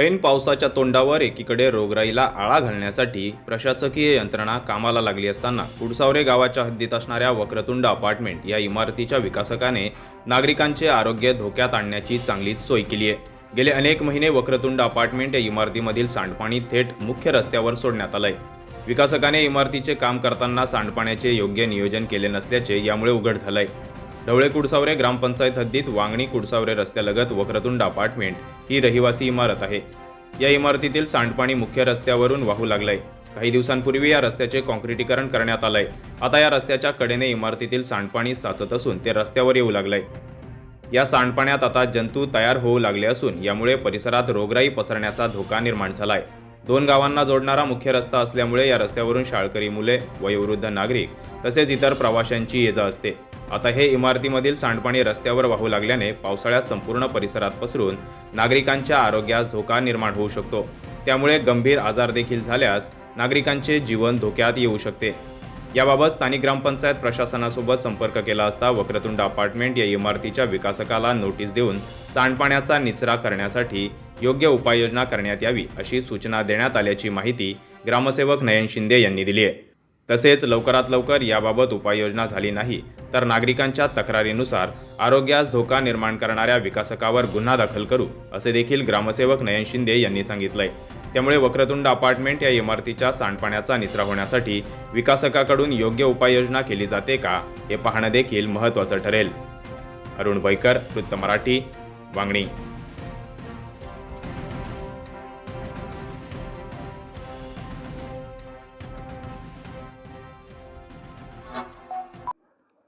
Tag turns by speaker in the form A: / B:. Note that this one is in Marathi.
A: ऐन पावसाच्या तोंडावर एकीकडे रोगराईला आळा घालण्यासाठी प्रशासकीय यंत्रणा कामाला लागली असताना कुडसावरे गावाच्या हद्दीत असणाऱ्या वक्रतुंड अपार्टमेंट या इमारतीच्या विकासकाने नागरिकांचे आरोग्य धोक्यात आणण्याची चांगलीच सोय केली आहे. गेले अनेक महिने वक्रतुंड अपार्टमेंट या इमारतीमधील सांडपाणी थेट मुख्य रस्त्यावर सोडण्यात आलंय. विकासकाने इमारतीचे काम करताना सांडपाण्याचे योग्य नियोजन केले नसल्याचे यामुळे उघड झालंय. ढवळे कुडसावरे ग्रामपंचायत हद्दीत वांगणी कुडसावरे रस्त्यालगत वक्रतुंड अपार्टमेंट ही रहिवासी इमारत आहे. या इमारतीतील सांडपाणी मुख्य रस्त्यावरून वाहू लागलंय. काही दिवसांपूर्वी या रस्त्याचे कॉन्क्रिटीकरण करण्यात आलंय. आता या रस्त्याच्या कडेने इमारतीतील सांडपाणी साचत असून ते रस्त्यावर येऊ लागलंय. या सांडपाण्यात आता जंतू तयार होऊ लागले असून यामुळे परिसरात रोगराई पसरण्याचा धोका निर्माण झालाय. दोन गावांना जोडणारा मुख्य रस्ता असल्यामुळे या रस्त्यावरून शाळकरी मुले वयोवृद्ध नागरिक तसेच इतर प्रवाशांची ये जा असते. आता हे इमारतीमधील सांडपाणी रस्त्यावर वाहू लागल्याने पावसाळ्यात संपूर्ण परिसरात पसरून नागरिकांच्या आरोग्यास धोका निर्माण होऊ शकतो. त्यामुळे गंभीर आजार देखील झाल्यास नागरिकांचे जीवन धोक्यात येऊ शकते. याबाबत स्थानिक ग्रामपंचायत प्रशासनासोबत संपर्क केला असता वक्रतुंड अपार्टमेंट या इमारतीच्या विकासकाला नोटीस देऊन सांडपाण्याचा निचरा करण्यासाठी योग्य उपाययोजना करण्यात यावी अशी सूचना देण्यात आल्याची माहिती ग्रामसेवक नयन शिंदे यांनी दिली आहे. तसेच लवकरात लवकर याबाबत उपाययोजना झाली नाही तर नागरिकांच्या तक्रारीनुसार आरोग्यास धोका निर्माण करणाऱ्या विकासकावर गुन्हा दाखल करू असे देखील ग्रामसेवक नयन शिंदे यांनी सांगितलंय. त्यामुळे वक्रतुंड अपार्टमेंट या इमारतीच्या सांडपाण्याचा निचरा होण्यासाठी विकासकाकडून योग्य उपाययोजना केली जाते का हे पाहणं देखील महत्त्वाचं ठरेल. अरुण बैकर वृत्त मराठी वांगणी.